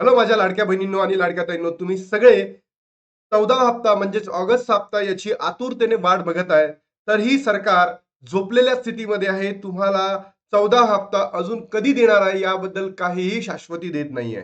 Hello माझ्या लाडक्या बहिणींनो आणि लाडक्या ताईंनो तुम्ही सगळे चौदा हप्ता म्हणजेच ऑगस्ट हप्ता याची आतुरतेने वाट बघत आहे. तर ही सरकार झोपलेल्या स्थितीमध्ये आहे. तुम्हाला चौदा हप्ता अजून कधी देणार आहे याबद्दल काहीही शाश्वती देत नाहीये.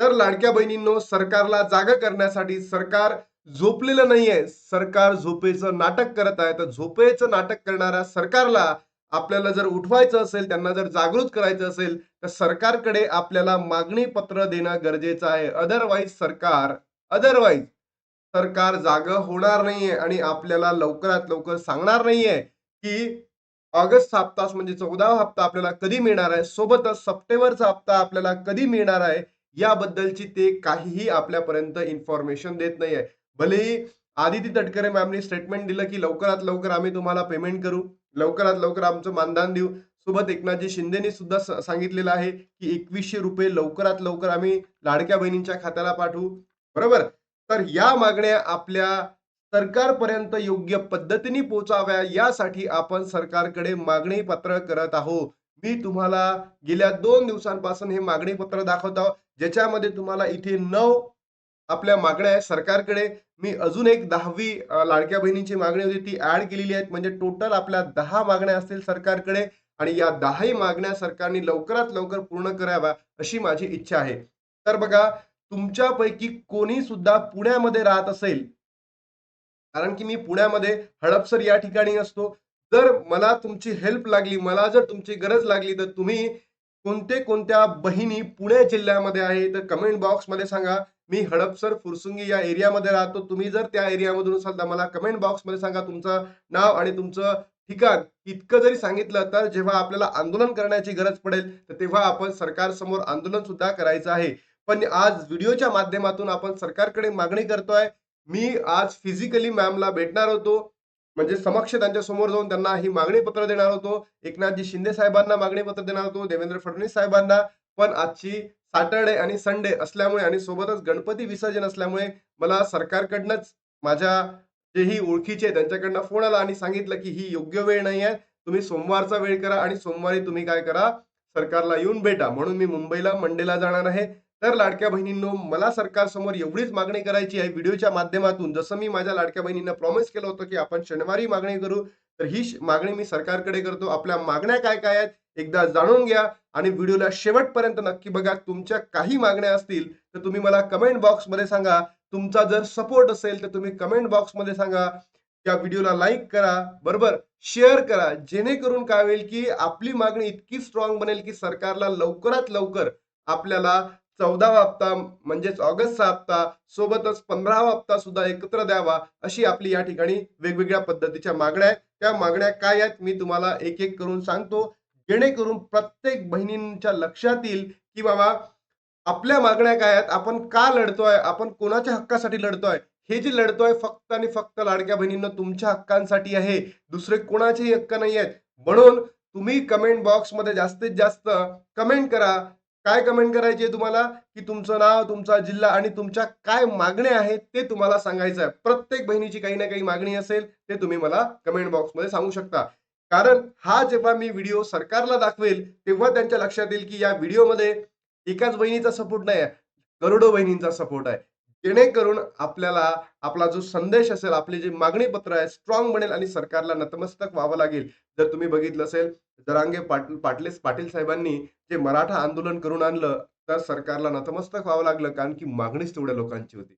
तर लाडक्या बहिणींनो सरकारला जागा करण्यासाठी सरकार झोपलेलं नाहीये. सरकार झोपेचं नाटक करत आहे. तर झोपेचं नाटक करणाऱ्या सरकारला आपल्याला जर उठवायचं असेल त्यांना जर जागृत करायचं असेल तर सरकारकडे आपल्याला मागणी पत्र देणं गरजेचं आहे. अदरवाईज सरकार अदरवाईज सरकार जाग होणार नाहीये आणि आपल्याला लवकरात लवकर सांगणार नाहीये की ऑगस्ट हप्ताच म्हणजे चौदा हप्ता आपल्याला कधी मिळणार आहे सोबतच सप्टेंबरचा हप्ता आपल्याला कधी मिळणार आहे याबद्दलची ते काहीही आपल्यापर्यंत इन्फॉर्मेशन देत नाहीये. भलेही आदिती तटकरे मॅमनी स्टेटमेंट दिलं की लवकरात लवकर आम्ही तुम्हाला पेमेंट करू. लवकरात लवकर आमचं मानधन देऊ. सोबत एकनाथजी शिंदेनी सुद्धा सांगितलेलं आहे की एकवीसशे रुपये लवकरात लवकर आम्ही लाडक्या बहिणींच्या खात्याला पाठवू. बरोबर? तर या मागण्या आपल्या सरकारपर्यंत योग्य पद्धतीने पोहोचाव्या यासाठी आपण सरकारकडे मागणी पत्र करत आहोत. मी तुम्हाला गेल्या दोन दिवसांपासून हे मागणी पत्र दाखवत आहोत ज्याच्यामध्ये तुम्हाला इथे नऊ आपल्या मागण्या आहे सरकारकडे मी अजून एक दहावी लाडक्या बहिणींची मागणी होती. ती ऍड केलेली आहेत. म्हणजे टोटल आपल्या दहा मागण्या असतील सरकारकडे आणि या दहाही मागण्या सरकारने लवकरात लवकर पूर्ण कराव्या अशी माझी इच्छा आहे. तर बघा तुमच्यापैकी कोणी सुद्धा पुण्यामध्ये राहत असेल कारण की मी पुण्यामध्ये हडपसर या ठिकाणी असतो. जर मला तुमची हेल्प लागली मला जर तुमची गरज लागली तर तुम्ही कोणते कोणत्या बहिणी पुणे जिल्ह्यामध्ये आहे तर कमेंट बॉक्समध्ये सांगा. मी हडपसर फुरसुंगी या एरियामध्ये राहतो. तुम्ही जर त्या एरियामधून असाल तर मला कमेंट बॉक्समध्ये सांगा तुमचं नाव आणि तुमचं ठिकाण. इतकं जरी सांगितलं तर जेव्हा आपल्याला आंदोलन करण्याची गरज पडेल तर तेव्हा आपण सरकारसमोर आंदोलन सुद्धा करायचं आहे. पण आज व्हिडिओच्या माध्यमातून आपण सरकारकडे मागणी करतोय. मी आज फिजिकली मॅमला भेटणार होतो. म्हणजे समक्ष त्यांच्यासमोर जाऊन त्यांना ही मागणी पत्र देणार होतो. एकनाथजी शिंदे साहेबांना मागणी पत्र देणार होतो. देवेंद्र फडणवीस साहेबांना. पण आजची सॅटर्डे आणि संडे असल्यामुळे आणि सोबतच गणपती विसर्जन असल्यामुळे मला सरकारकडनंच माझ्या जेही ओळखीचे त्यांच्याकडनं फोन आला आणि सांगितलं की ही योग्य वेळ नाही आहे. तुम्ही सोमवारचा वेळ करा आणि सोमवारी तुम्ही काय करा सरकारला येऊन भेटा. म्हणून मी मुंबईला मंडेला जाणार आहे. तर लाडक्या बहिणींनो मला सरकारसमोर एवढीच मागणी करायची आहे व्हिडिओच्या माध्यमातून. जसं मी माझ्या लाडक्या बहिणींना प्रॉमिस केलं होतं की आपण शनिवारी मागणी करू तर ही मागणी मी सरकारकडे करतो. आपल्या मागण्या काय काय आहेत एकदा जाणून घ्या आणि व्हिडिओला शेवटपर्यंत नक्की बघा. तुमच्या काही मागण्या असतील तर तुम्ही मला कमेंट बॉक्समध्ये सांगा. तुमचा जर सपोर्ट असेल तर तुम्ही कमेंट बॉक्समध्ये सांगा. त्या व्हिडिओला लाईक करा बरोबर? शेअर करा जेणेकरून काय होईल की आपली मागणी इतकी स्ट्रॉंग बनेल की सरकारला लवकरात लवकर आपल्याला चौदावा हप्ता म्हणजेच ऑगस्टचा हप्ता सोबतच पंधरावा हप्ता सुद्धा एकत्र द्यावा अशी आपली या ठिकाणी वेगवेगळ्या पद्धतीच्या मागण्या आहेत. त्या मागण्या काय आहेत मी तुम्हाला एक एक करून सांगतो. जेणेकरून प्रत्येक बहिणींच्या लक्षात येईल की बाबा आपल्या मागण्या काय आहेत? आपण का लढतोय? आपण कोणाच्या हक्कासाठी लढतोय? हे जे लढतोय फक्त आणि फक्त लाडक्या बहिणींना तुमच्या हक्कांसाठी आहे. दुसरे कोणाचेही हक्क नाही आहेत. म्हणून तुम्ही कमेंट बॉक्समध्ये जास्तीत जास्त कमेंट करा. काय कमेंट करायची आहे तुम्हाला? की तुमचं नाव तुमचा जिल्हा आणि तुमच्या काय मागण्या आहेत ते तुम्हाला सांगायचं आहे. प्रत्येक बहिणीची काही ना काही मागणी असेल ते तुम्ही मला कमेंट बॉक्समध्ये सांगू शकता. कारण हा जेव्हा मी व्हिडिओ सरकारला दाखवेल तेव्हा त्यांच्या लक्षात येईल की या व्हिडिओमध्ये एकाच बहिणीचा सपोर्ट नाही आहे करोडो बहिणींचा सपोर्ट आहे. जेणेकरून आपल्याला आपला जो संदेश असेल आपली जी मागणी पत्र आहे स्ट्रॉंग बनेल आणि सरकारला नतमस्तक व्हावं लागेल. जर तुम्ही बघितलं असेल जरांगे पाटील पाटले पाटील साहेबांनी जे मराठा आंदोलन करून आणलं तर सरकारला नतमस्तक व्हावं लागलं कारण की मागणीच तेवढ्या लोकांची होती.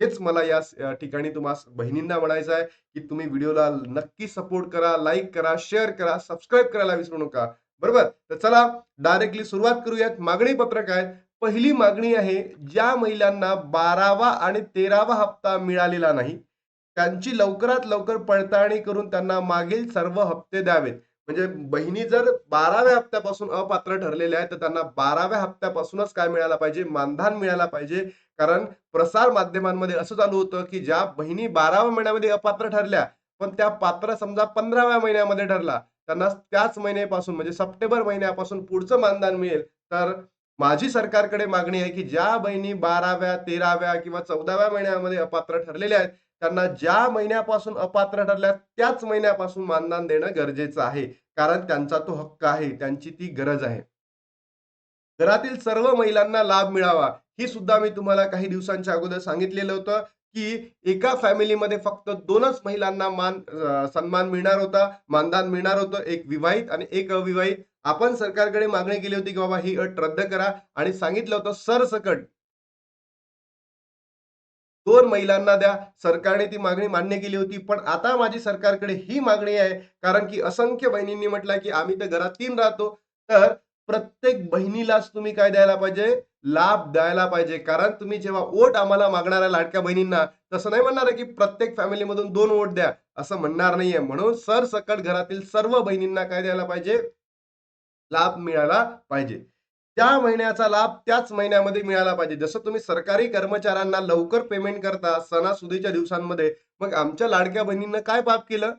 हेच मला या ठिकाणी तुम्हाला बहिणींना म्हणायचं आहे की तुम्ही व्हिडिओला नक्की सपोर्ट करा लाईक करा शेअर करा सबस्क्राईब करायला विसरू नका. बरोबर? तर चला डायरेक्टली सुरुवात करूयात. मागणी पत्रक आहे. पहिली मागणी आहे ज्या महिलांना बारावा आणि तेरावा हप्ता मिळालेला नाही त्यांची लवकरात लवकर पडताळणी करून त्यांना मागील सर्व हप्ते द्यावेत. म्हणजे बहिणी जर बाराव्या हप्त्यापासून अपात्र ठरलेल्या आहेत तर त्यांना बाराव्या हप्त्यापासूनच काय मिळायला पाहिजे? मानधन मिळायला पाहिजे. कारण प्रसार माध्यमांमध्ये असं चालू होतं की ज्या बहिणी बाराव्या महिन्यामध्ये अपात्र ठरल्या पण त्या पात्र समजा पंधराव्या महिन्यामध्ये ठरला त्यांना त्याच महिन्यापासून म्हणजे सप्टेंबर महिन्यापासून पुढचं मानधन मिळेल. तर माझी सरकारकडे मागणी आहे की ज्या बहिणी बाराव्या तेराव्या किंवा चौदाव्या महिन्यामध्ये अपात्र ठरलेल्या आहेत त्यांना ज्या महिन्यापासून अपात्र ठरल्या त्याच महिन्यापासून मानधन देणं गरजेचं आहे. कारण त्यांचा तो हक्क आहे त्यांची ती गरज आहे. घरातील सर्व महिलांना लाभ मिळावा ही सुद्धा मी तुम्हाला काही दिवसांच्या अगोदर सांगितलेलं होतं. की एका फॅमिलीमध्ये फक्त दोनच महिलांना मान सन्मान मिळणार होता मानधन मिळणार होतं एक विवाहित आणि एक अविवाहित. आपण सरकारकडे मागणी केली होती की बाबा ही अट रद्द करा आणि सांगितलं होतं सरसकट दोन महिलांना द्या. सरकारने ती मागणी मान्य केली होती पण आता माझी सरकारकडे ही मागणी आहे. कारण की असंख्य बहिणींनी म्हटलं की आम्ही तर घरात तीन राहतो. तर प्रत्येक बहिणीलाच तुम्ही काय द्यायला पाहिजे? लाभ द्यायला पाहिजे. कारण तुम्ही जेव्हा वोट आम्हाला मागणाऱ्या लाडक्या बहिणींना तसं नाही म्हणणार की प्रत्येक फॅमिलीमधून दोन वोट द्या असं म्हणणार नाहीये. म्हणून सरसकट घरातील सर्व बहिणींना काय द्यायला पाहिजे? लाभ मिळाला पाहिजे. त्या महिन्याचा लाभ त्याच महिन्यामध्ये मिळाला पाहिजे. जसं तुम्ही सरकारी कर्मचाऱ्यांना लवकर पेमेंट करता सणासुदीच्या दिवसांमध्ये मग आमच्या लाडक्या बहिणींना काय पाप केलं?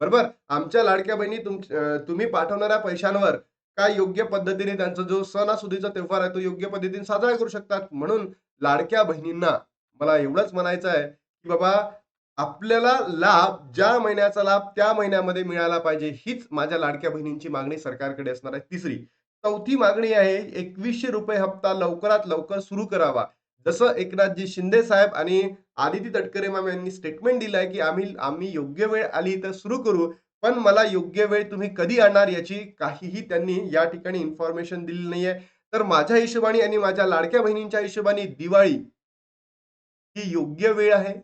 बरोबर? आमच्या लाडक्या बहिणी तुम तुम्ही पाठवणाऱ्या पैशांवर काय योग्य पद्धतीने त्यांचा जो सणासुदीचा त्योहार आहे तो योग्य पद्धतीने साजरा करू शकतात? म्हणून लाडक्या बहिणींना मला एवढंच म्हणायचं आहे की बाबा आपल्याला लाभ ज्या महिन्याचा लाभ त्या महिन्यामध्ये मिळाला पाहिजे हीच माझ्या लाडक्या बहिणींची मागणी सरकारकडे असणार आहे. तिसरी चौथी मागणी आहे एकवीसशे रुपये हप्ता लवकरात लवकर सुरू करावा. जसं एकनाथजी शिंदे साहेब आणि आदिती तटकरे मॅम यांनी स्टेटमेंट दिलं आहे की आम्ही आम्ही योग्य वेळ आली तर सुरू करू. पण मला योग्य वेळ तुम्ही कधी आणणार याची काहीही त्यांनी या ठिकाणी इन्फॉर्मेशन दिली नाहीये. तर माझ्या हिशोबाने आणि माझ्या लाडक्या बहिणींच्या हिशोबाने दिवाळी ही योग्य वेळ आहे.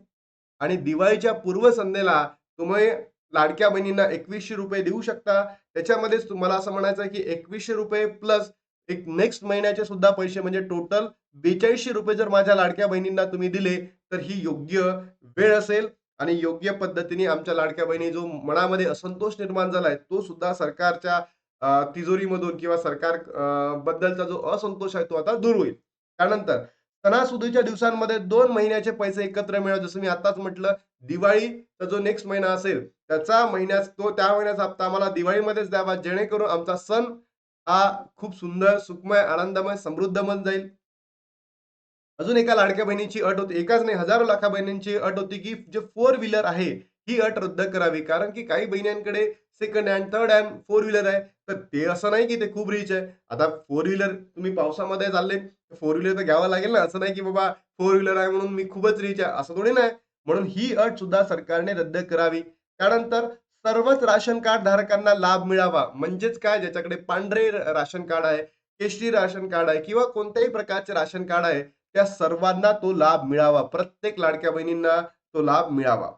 आणि दिवाळीच्या पूर्वसंध्येला तुम्ही लाडक्या बहिणींना एकवीसशे रुपये देऊ शकता. त्याच्यामध्येच तुम्हाला असं म्हणायचं आहे की एकवीसशे रुपये प्लस एक नेक्स्ट महिन्याचे सुद्धा पैसे म्हणजे टोटल बेचाळीसशे रुपये जर माझ्या लाडक्या बहिणींना तुम्ही दिले तर ही योग्य वेळ असेल. आणि योग्य पद्धतीने आमच्या लाडक्या बहिणी जो मनामध्ये असंतोष निर्माण झालाय तो सुद्धा सरकारच्या तिजोरीमधून किंवा सरकार बद्दलचा जो असंतोष आहे तो आता दूर होईल. त्यानंतर सणासुदीच्या दिवसांमध्ये दोन महिन्याचे पैसे एकत्र मिळव जसं मी आताच म्हटलं दिवाळीचा जो नेक्स्ट महिना असेल त्याचा महिन्यात तो त्या महिन्याचा हप्ता आम्हाला दिवाळीमध्येच द्यावा जेणेकरून आमचा सण हा खूप सुंदर सुखमय आनंदमय समृद्धमय जाईल. अजून एका लाडक्या बहिणीची अट होती. एकाच नाही हजारो लाखा बहिणींची अट होती की जे फोर व्हीलर आहे ही अट रद्द करावी. कारण की काही बहिणींकडे second hand third hand four wheeler आहे. तर ते असं नाही की ते खूप रिच आहे. आता फोर व्हीलर तुम्ही पावसामध्ये चालले फोर व्हीलर तर घ्यावं लागेल ना. असं नाही की बाबा फोर व्हीलर आहे म्हणून मी खूपच रिच आहे. असं थोडी नाही. म्हणून ही अट सुद्धा सरकारने रद्द करावी. त्यानंतर सर्वच राशन कार्ड धारकांना लाभ मिळावा. म्हणजेच काय? ज्याच्याकडे पांढरे राशन कार्ड आहे केशरी राशन कार्ड आहे किंवा कोणत्याही प्रकारचे राशन कार्ड आहे त्या सर्वांना तो लाभ मिळावा. प्रत्येक लाडक्या बहिणींना तो लाभ मिळावा.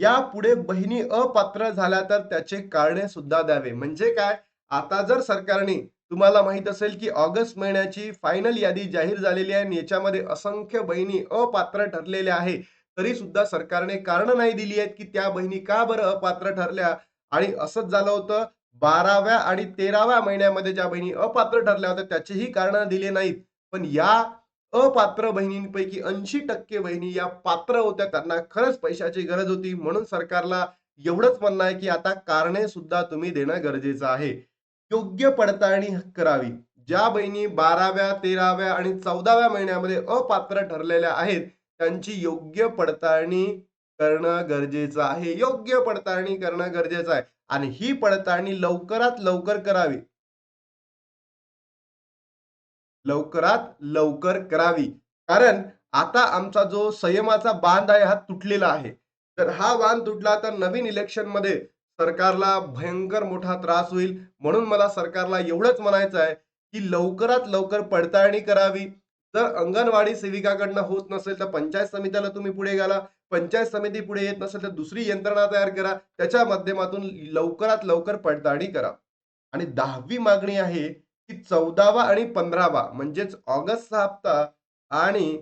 यापुढे बहिणी अपात्र झाल्या तर त्याचे कारणे सुद्धा द्यावे. म्हणजे काय? आता जर सरकारने तुम्हाला माहीत असेल की ऑगस्ट महिन्याची फायनल यादी जाहीर झालेली आहे आणि याच्यामध्ये असंख्य बहिणी अपात्र ठरलेल्या आहे तरी सुद्धा सरकारने कारण नाही दिली आहेत की त्या बहिणी का बरं अपात्र ठरल्या? आणि असंच झालं होतं बाराव्या आणि तेराव्या महिन्यामध्ये ज्या बहिणी अपात्र ठरल्या होत्या त्याचीही कारण दिले नाहीत. पण या अपात्र बहिणींपैकी ऐंशी टक्के बहिणी या पात्र होत्या. त्यांना खरंच पैशाची गरज होती. म्हणून सरकारला एवढंच म्हणणं आहे की आता कारणे सुद्धा तुम्ही देणं गरजेचं आहे. योग्य पडताळणी करावी. ज्या बहिणी बाराव्या तेराव्या आणि चौदाव्या महिन्यामध्ये अपात्र ठरलेल्या आहेत त्यांची योग्य पडताळणी करणं गरजेचं आहे. योग्य पडताळणी करणं गरजेचं आहे. आणि ही पडताळणी लवकरात लवकर करावी. लवकरात लवकर करावी. कारण आता आमचा जो संयमाचा बांध आहे हा तुटलेला आहे. तर हा बांध तुटला तर नवीन इलेक्शनमध्ये सरकारला भयंकर मोठा त्रास होईल. म्हणून मला सरकारला एवढंच म्हणायचं आहे की लवकरात लवकर पडताळणी करावी. जर अंगणवाडी सेविकाकडनं होत नसेल तर पंचायत समितीला तुम्ही पुढे गेला पंचायत समिती पुढे येत नसेल तर दुसरी यंत्रणा तयार करा. त्याच्या माध्यमातून लवकरात लवकर पडताळणी करा. आणि दहावी मागणी आहे की चौदावा आणि पंधरावा म्हणजेच ऑगस्टचा हप्ता आणि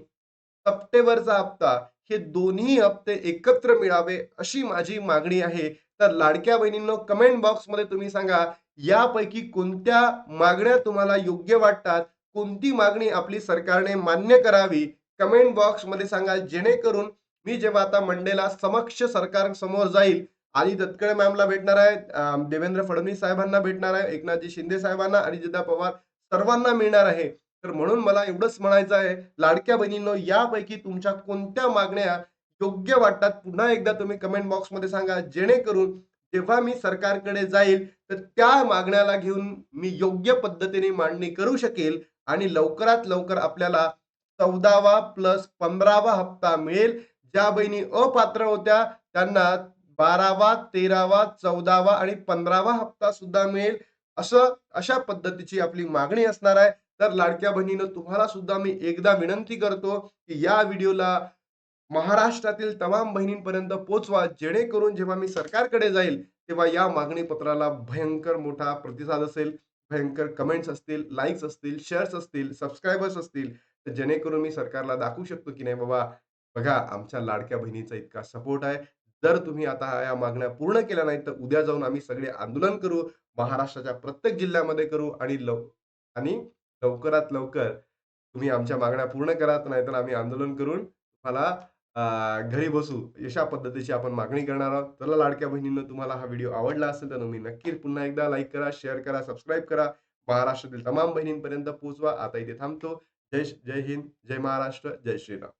सप्टेंबरचा हप्ता हे दोन्ही हप्ते एकत्र मिळावे अशी माझी मागणी आहे. तर लाडक्या बहिणींनो कमेंट बॉक्समध्ये तुम्ही सांगा यापैकी कोणत्या मागण्या तुम्हाला योग्य वाटतात? कोणती मागणी आपली सरकारने मान्य करावी? कमेंट बॉक्समध्ये सांगा जेणेकरून मी जेव्हा आता मंडेला समक्ष सरकार समोर जाईल आली तत्कळे मॅमला भेटणार आहे देवेंद्र फडणवीस साहेबांना भेटणार आहे एकनाथजी शिंदे साहेबांना आणि जिदा पवार सर्वांना मिळणार आहे. तर म्हणून मला एवढंच म्हणायचं आहे लाडक्या बहिणींनो यापैकी तुमच्या कोणत्या मागण्या योग्य वाटतात? पुन्हा एकदा तुम्ही कमेंट बॉक्समध्ये सांगा जेणेकरून जेव्हा मी सरकारकडे जाईल तर त्या मागण्याला घेऊन मी योग्य पद्धतीने मांडणी करू शकेल आणि लवकरात लवकर आपल्याला चौदावा प्लस पंधरावा हप्ता मिळेल. ज्या बहिणी अपात्र होत्या त्यांना बारावा तेरावा चौदावा आणि पंधरावा हप्ता सुद्धा मिळेल. असं अशा पद्धतीची आपली मागणी असणार आहे. तर लाडक्या बहिणीनं तुम्हाला सुद्धा मी एकदा विनंती करतो की या व्हिडिओला महाराष्ट्रातील तमाम बहिणींपर्यंत पोहोचवा जेणेकरून जेव्हा मी सरकारकडे जाईल तेव्हा या मागणी पत्राला भयंकर मोठा प्रतिसाद असेल. भयंकर कमेंट्स असतील लाईक्स असतील शेअर्स असतील सबस्क्रायबर्स असतील. तर जेणेकरून मी सरकारला दाखवू शकतो की नाही बाबा बघा आमच्या लाडक्या बहिणीचा इतका सपोर्ट आहे. जर तुम्ही आता या मागण्या पूर्ण केल्या नाही तर उद्या जाऊन आम्ही सगळे आंदोलन करू महाराष्ट्राच्या प्रत्येक जिल्ह्यामध्ये करू आणि लव आणि लवकरात लवकर तुम्ही आमच्या मागण्या पूर्ण करा नाहीतर आम्ही आंदोलन करून तुम्हाला घरी बसू. अशा पद्धतीची आपण मागणी करणार आहोत. चला लाडक्या बहिणींना तुम्हाला हा व्हिडिओ आवडला असेल तर तुम्ही नक्की पुन्हा एकदा लाईक करा शेअर करा सबस्क्राईब करा. महाराष्ट्रातील तमाम बहिणींपर्यंत पोहोचवा. आता इथे थांबतो. जय जय हिंद जय महाराष्ट्र जय श्रीराम.